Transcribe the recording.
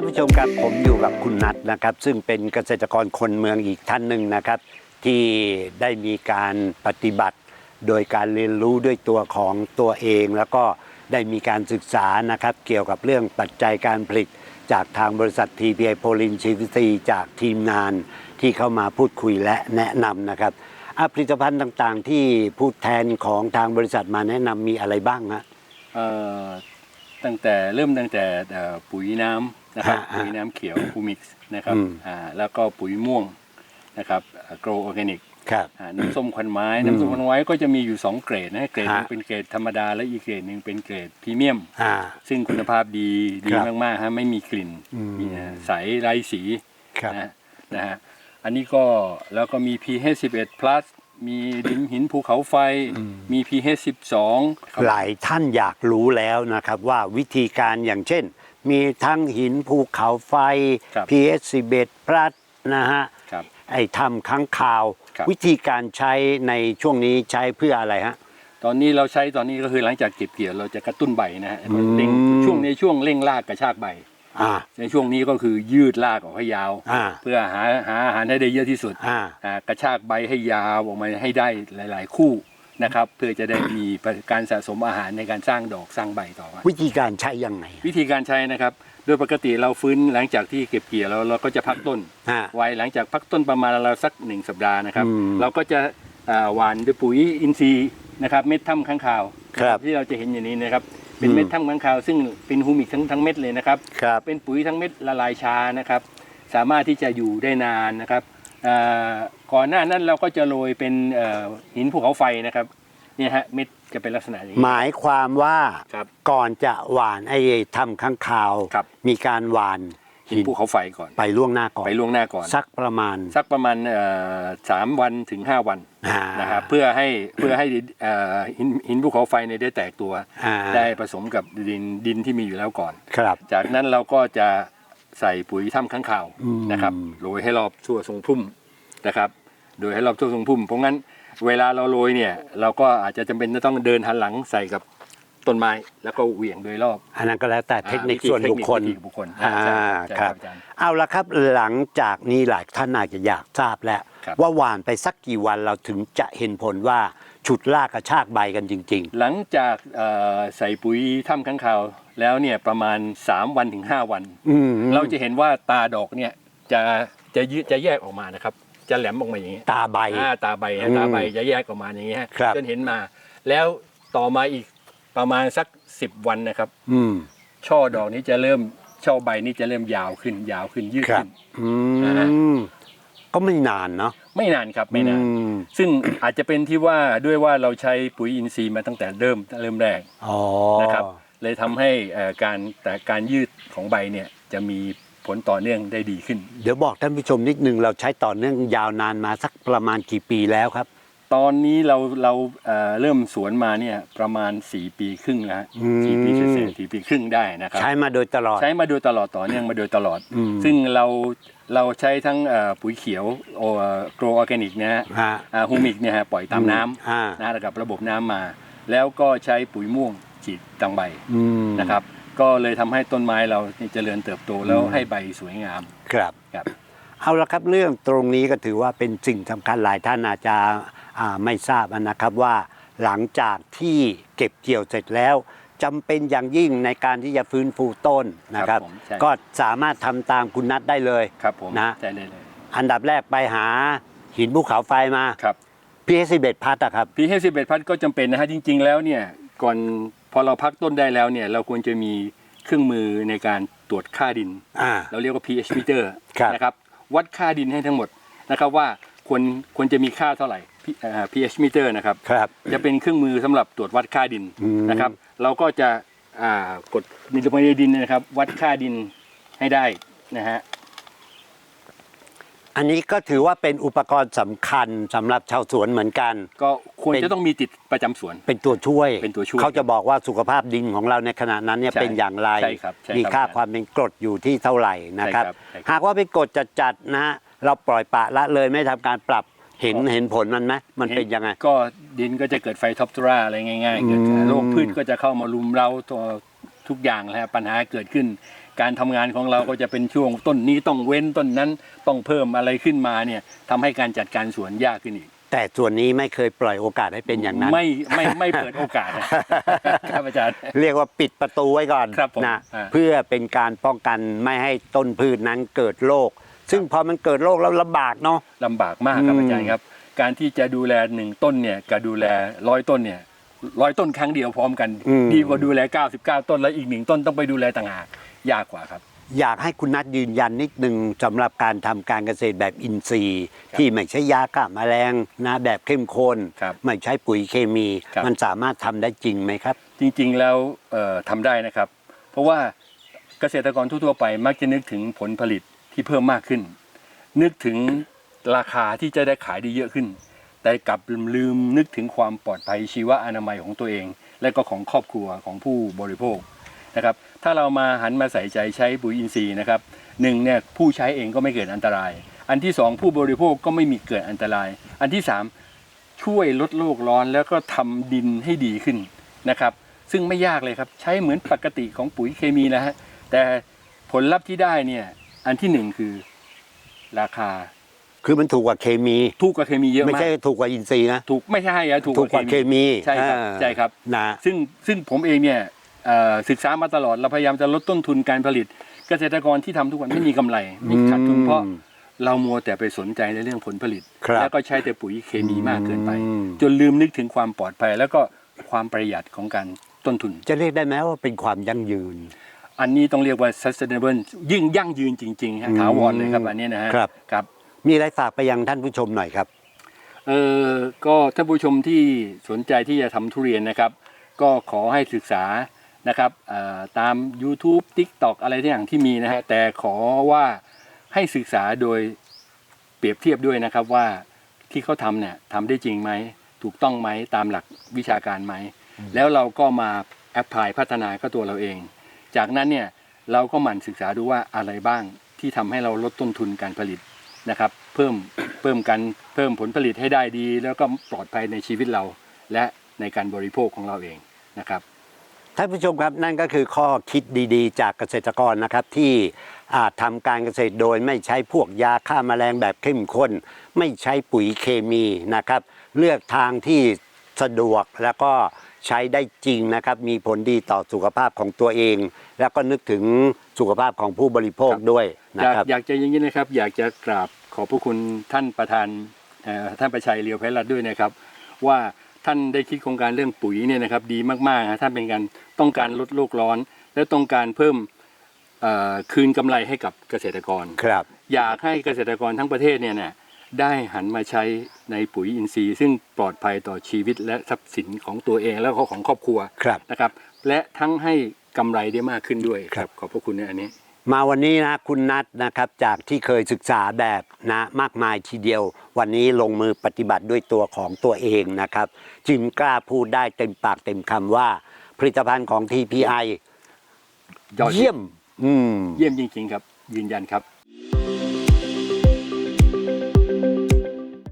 านผู้ชมครับผมอยู่กับคุณนัทนะครับ ซึ่งเป็นเกษตรกรคนเมืองอีกท่านหนึ่งนะครับ ที่ได้มีการปฏิบัติ โดยการเรียนรู้ด้วยตัวของตัวเอง แล้วก็ได้มีการศึกษานะครับ เกี่ยวกับเรื่องปัจจัยการผลิต จากทางบริษัท TPI โพลินชีวิซีจากทีมงานที่เข้ามาพูดคุยและแนะนำนะครับผลิตภัณฑ์ต่างๆ ที่ผู้แทนของทางบริษัทมาแนะนำมีอะไรบ้างฮะ ตั้งแต่เริ่มตั้งแต่เอ่อปุ๋ยน้ำนะครับฮะฮะปุ๋ยน้ำเขียวคูมิกซ์นะครับอืมอ่าแล้วก็ปุ๋ยม่วงนะครับโกรออร์แกนิกครับน้ำส้มควันไม้อืมน้ำส้มควันไม้ก็จะมีอยู่ 2 เกรดนะเกรดหนึงฮะเป็นเกรดธรรมดาและอีกเกรดหนึ่งเป็นเกรดพรีเมียมอ่าซึ่งคุณภาพดีดีครับมากๆฮะไม่มีกลิ่นอืมมีนะใสไร้สีครับนะนะฮะอันนี้ก็แล้วก็มี pH 11 plus มีดินหินภูเขาไฟ มี pH 12ครับหลายท่านอยากรู้แล้วนะครับว่าวิธีการอย่างเช่น มีทั้งหินภูเขาไฟ ครับ pH 11 plus นะฮะครับ ไอ้ถ้ำค้างคาว ครับ วิธีการใช้ในช่วงนี้ใช้เพื่ออะไรฮะ ตอนนี้เราใช้ตอนนี้ก็คือหลังจากเก็บเกี่ยวเราจะกระตุ้นใบนะฮะอืมเร่งช่วงในช่วงเร่งรากกระชากใบ อ่า ในช่วงนี้ก็คือยืดรากออกให้ยาว อ่า เพื่อหาหาอาหารให้ได้เยอะที่สุดอ่า อ่ากระชากใบให้ยาวออกมาให้ได้หลาย ๆ คู่นะครับ เพื่อจะได้มีการสะสมอาหารในการสร้างดอกสร้างใบต่อไป วิธีการใช้ยังไง วิธีการใช้นะครับ โดยปกติเราฟื้นหลังจากที่เก็บเกี่ยวแล้วเราก็จะพักต้นอ่าไว้หลังจากพักต้นประมาณเราวสักหนึ่งสัปดาห์นะครับ อืมเราก็จะอ่าหว่านด้วยปุ๋ยอินทรีย์นะครับเม็ดถ้ำข้างคาวครับ ที่เราจะเห็นอย่างนี้นะครับ เป็นอืมเม็ดถ้ำข้างคาว ซึ่งเป็นฮูมิกทั้งทั้งเม็ดเลยนะครับ ครับ เป็นปุ๋ยทั้งเม็ดละลายช้านะครับ สามารถที่จะอยู่ได้นานนะครับอ่าก่อนหน้านั้นเราก็จะโรยเป็นเอ่อหินภูเขาไฟนะครับเนี่ยฮะเม็ดจะเป็นลักษณะอย่างหนี้มายความว่าครับก่อนจะหวานไอ้ถ้ำค้างคาว ครับมีการหวาน หินภูเขาไฟก่อน ไปล่วงหน้าก่อนไปล่วงหน้าก่อน สักประมาณ สักประมาณเอ่อสามวันถึงห้าวันอ่านะครับเพื่อให้เพื่อให้เอ่อหินหินภูเขาไฟเนี่ยได้แตกตัวอ่าได้ผสมกับดินดินที่มีอยู่แล้วก่อนครับ จากนั้นเราก็จะใส่ปุ๋ยถ้ำข้างข่าวอืมนะครับโรยให้รอบทั่วทรงพุ่มนะครับ โดยให้รอบทั่วทรงพุ่มเพราะงั้นเวลาเราโรยเนี่ยเราก็อาจจะจำเป็นจะต้องเดินหันหลังใส่กับ ต้นไม้แล้วก็เหวี่ยงโดยรอบ อันนั้นก็แล้วแต่เทคนิคอ่าวิธีส่วนบุคคลเทคนิคบุคคลอ่าใช่ใช่ครับอาจารย์เอาละครับหลังจากนี้หลายท่านอาจจะอยากทราบแล้ว ครับ ว่าหวานไปสักกี่วันเราถึงจะเห็นผลว่าฉุดลากกระชากใบกันจริง หลังจากเอ่อใส่ปุ๋ยถ้ำข้างข่าว แล้วเนี่ยประมาณ 3 วันถึง 5 วัน ๆ อืมเราจะเห็นว่าตาดอกเนี่ยจะจะยืดจะแยกออกมานะครับ จะแหลมออกมาอย่างนี้ตาใบ อ่าตาใบอืฮะมตาใบจะแยกออกมาอย่างนี้ฮะครับ จนเห็นมา แล้วต่อมาอีก ประมาณสัก10วันนะครับ อืม ช่อดอกนี้จะเริ่มช่อใบนี้จะเริ่มยาวขึ้น ยาวขึ้นยืดครับ ขึ้น อืนะฮะ ม ก็ไม่นานเนาะไม่นานครับไม่นาน อืมซึ่ง อาจจะเป็นที่ว่าด้วยว่าเราใช้ปุ๋ยอินทรีย์มาตั้งแต่เริ่มเริ่มแรกอ๋อนะครับ เลยทำให้เอ่อการแต่การยืดของใบเนี่ยจะมีผลต่อเนื่องได้ดีขึ้น เดี๋ยวบอกท่านผู้ชมนิดนึงเราใช้ต่อเนื่องยาวนานมาสักประมาณกี่ปีแล้วครับ ตอนนี้เราเราเอ่อเริ่มสวนมาเนี่ยประมาณ 4 ปีครึ่งแล้วฮะอืม สี่ปีเศษๆสี่ปีครึ่งได้นะครับใช้มาโดยตลอด ใช้มาโดยตลอดต่อเนื่องมาโดยตลอด อืม ซึ่งเราเราใช้ทั้งเอ่อปุ๋ยเขียวโอโกรออร์แกนิกนะฮะ ฮะ ฮูมิกเนี่ยฮะปล่อยตามน้ำอ่านะฮะกับระบบน้ำมา แล้วก็ใช้ปุ๋ยม่วงฉีดตังใบอืมนะครับ ก็เลยทำให้ต้นไม้เรานี่เจริญเติบโตแล้วอืมให้ใบสวยงามครับ ครับ เอาละครับเรื่องตรงนี้ก็ถือว่าเป็นสิ่งสำคัญหลายท่านอาจจะอ่า ไม่ทราบนะครับว่าหลังจากที่เก็บเกี่ยวเสร็จแล้วจำเป็นอย่างยิ่งในการที่จะฟื้นฟูต้นนะครับ ครับผมใช่ ก็สามารถทำตามคุณนัดได้เลย ครับผมนะใช่ได้เลยอันดับแรกไปหาหินภูเขาไฟมา ครับพีเอสเบพัทอะครับ พีเอสิบเอ็ดพัดก็จำเป็นนะฮะจริง ๆ แล้วเนี่ยก่อนพอเราพักต้นได้แล้วเนี่ยเราควรจะมีเครื่องมือในการตรวจค่าดิน อ่า เราเรียกว่า pH meter ครับ นะครับวัดค่าดินให้ทั้งหมดนะครับว่า ควรควรจะมีค่าเท่าไหร่ P- เอ่อ pH meter นะครับ ครับ จะเป็นเครื่องมือสำหรับตรวจวัดค่าดินอืม นะครับ เราก็จะอ่ากดดินลงไปในดินนะครับ วัดค่าดินให้ได้นะฮะ อันนี้ก็ถือว่าเป็นอุปกรณ์สำคัญสำหรับชาวสวนเหมือนกัน ก็ควรเป็น จะต้องมีติดประจำสวน เป็นตัวช่วยเป็นตัวช่วยเขาจะบอกว่าสุขภาพดินของเราในขณะนั้นเนี่ยใช่เป็นอย่างไร ใช่ครับใช่ครับมีค่าความเป็นกรดอยู่ที่เท่าไหร่นะครับ ใช่ครับใช่ครับ หากว่าเป็นกรดจัดๆนะฮะ เราปล่อยปละละเลยไม่ทำการปรับเห็นเห็นผลมันไหมมันเป็นยังไง ก็ดินก็จะเกิดไฟท็อปทราอะไรง่ายๆเกิดอืมโรคพืชก็จะเข้ามารุมเราตัวทุกอย่างแล้วปัญหาเกิดขึ้น การทำงานของเราก็จะเป็นช่วงต้นนี้ต้องเว้นต้นนั้นต้องเพิ่มอะไรขึ้นมาเนี่ยทำให้การจัดการสวนยากขึ้นอีกแต่ส่วนนี้ไม่เคยปล่อยโอกาสให้เป็นอย่างนั้น ไม่ไม่ไม่เปิดโอกาสนะครับอาจารย์เรียกว่าปิดประตูไว้ก่อนครับผมนะอ่าเพื่อเป็นการป้องกันไม่ให้ต้นพืชนั้นเกิดโรค ซึ่งพอมันเกิดโรคแล้วลำบากเนาะ ลำบากมากครับอืม อาจารย์ครับ การที่จะดูแลหนึ่งต้นเนี่ยกับดูแลร้อยต้นเนี่ยร้อยต้นครั้งเดียวพร้อมกัน ดีกว่าดูแล 99 ต้นแล้วอีกหนึ่งต้นต้องไปดูแลต่างหากยากกว่าครับ อยากให้คุณนัทยืนยันนิดนึงสำหรับการทำการเกษตรแบบอินทรีย์ ครับที่ไม่ใช่ยาฆ่าแมลงนะแบบเข้มข้นครับไม่ใช้ปุ๋ยเคมี ครับ มันสามารถทำได้จริงไหมครับ จริงๆแล้วเอ่อทำได้นะครับ เพราะว่าเกษตรกรทั่วๆไปมักจะนึกถึงผลผลิต ที่เพิ่มมากขึ้น นึกถึงราคาที่จะได้ขายได้เยอะขึ้น แต่กลับลืมนึกถึงความปลอดภัยชีวอนามัยของตัวเอง และก็ของครอบครัวของผู้บริโภคนะครับถ้าเรามาหันมาใส่ใจใช้ปุ๋ยอินทรีย์นะครับหนึ่งเนี่ยผู้ใช้เองก็ไม่เกิดอันตราย อันที่สองผู้บริโภคก็ไม่มีเกิดอันตราย อันที่สามช่วยลดโลกร้อนแล้วก็ทำดินให้ดีขึ้นนะครับซึ่งไม่ยากเลยครับ ใช้เหมือนปกติของปุ๋ยเคมีนะฮะแต่ผลลัพธ์ที่ได้เนี่ย อันที่หนึ่งคือ ราคาคือมันถูกกว่าเคมี ถูกกว่าเคมีเยอะไม่มากใช่ถูกกว่าอินทรีย์นะถูกไม่ใช่อะถูกถูกกว่าเคมีใช่ครับอ่าใช่ครับนะซึ่งซึ่งผมเองเนี่ยเอ่อศึกษามาตลอดเราพยายามจะลดต้นทุนการผลิต เกษตรกรที่ทำทุกวันไม่มีกำไรไม่ขาดทุนเพราะเรามัวแต่ไปสนใจในเรื่องผลผลิตครับแล้วก็ใช้แต่ปุ๋ยเคมีมากเกินไปอืมจนลืมนึกถึงความปลอดภัย แล้วก็ความประหยัดของการต้นทุน จะเรียกได้ไหมว่าเป็นความยั่งยืน อันนี้ต้องเรียกว่า sustainable ยิ่งยั่งยืนจริงๆฮะอืมถาวรเลยครับอันนี้นะฮะครับ ครับ มีอะไรฝากไปยังท่านผู้ชมหน่อยครับ เออก็ท่านผู้ชมที่สนใจที่จะทำทุเรียนนะครับ ก็ขอให้ศึกษานะครับเอ่อตาม YouTube TikTok อะไรที่อย่างที่มีนะฮะแต่ขอว่าให้ศึกษาโดยเปรียบเทียบด้วยนะครับว่าที่เขาทำเนี่ยทำได้จริงไหม ถูกต้องไหมตามหลักวิชาการไหม แล้วเราก็มาแอพพลายพัฒนาก็ตัวเราเอง จากนั้นเนี่ยเราก็หมั่นศึกษาดูว่าอะไรบ้างที่ทำให้เราลดต้นทุนการผลิตนะครับ เพิ่มเพิ่มกันเพิ่มผลผลิตให้ได้ดี แล้วก็ปลอดภัยในชีวิตเรา และในการบริโภคของเราเองนะครับท่านผู้ชมครับนั่นก็คือข้อคิดดีๆ จากเกษตรกรนะครับที่อาจทำการเกษตรโดยไม่ใช้พวกยาฆ่าแมลงแบบเข้มข้น ไม่ใช้ปุ๋ยเคมีนะครับ เลือกทางที่สะดวกแล้วก็ ใช้ได้จริงนะครับ มีผลดีต่อสุขภาพของตัวเอง แล้วก็นึกถึงสุขภาพของผู้บริโภคครับด้วยอนะยากครับ อยากจะอย่างนี้นะครับ อยากจะกราบขอบพระคุณท่านประธานเอ่อท่านประชัยเลียวไพรัตน์ด้วยนะครับ ว่าท่านได้คิดโครงการเรื่องปุ๋ยเนี่ยนะครับดีมากๆนะท่านเป็นการต้องการลดโลกร้อน และต้องการเพิ่มเอ่อคืนกำไรให้กับเกษตรกร ครับ อยากให้เกษตรกรทั้งประเทศเนี่ยนะ ได้หันมาใช้ในปุ๋ยอินทรีย์ ซึ่งปลอดภัยต่อชีวิตและทรัพย์สินของตัวเองแล้วก็ของครอบครัวครับนะครับ และทั้งให้กำไรได้มากขึ้นด้วยครับ ขอบพระคุณในอันนี้ มาวันนี้นะคุณนัทนะครับจากที่เคยศึกษาแบบนะมากมายทีเดียว วันนี้ลงมือปฏิบัติด้วยตัวของตัวเองนะครับ จึงกล้าพูดได้เต็มปากเต็มคำว่า ผลิตภัณฑ์ของ TPI ยอดเยี่ยมอืมเยี่ยมจริงๆครับ ยืนยันครับ